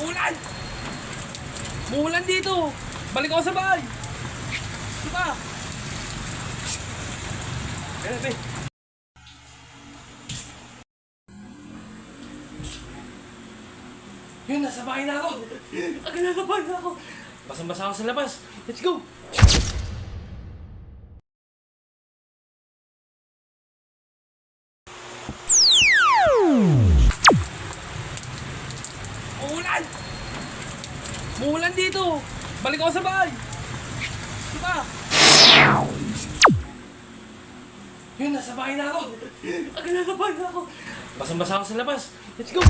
Umuulan! Umuulan dito! Balik ako sa bahay! Diba? Kaya, be. Yun, nasa bahay na ako! Aga, nasa bahay na ako! Basang-basa ako sa labas! Let's go! Umuulan! Umuulan dito! Balik ako sa bahay! Diba? Yun, nasa bahay na ako! Aga, nasa bahay na ako! Basang-basa ako sa labas! Let's go!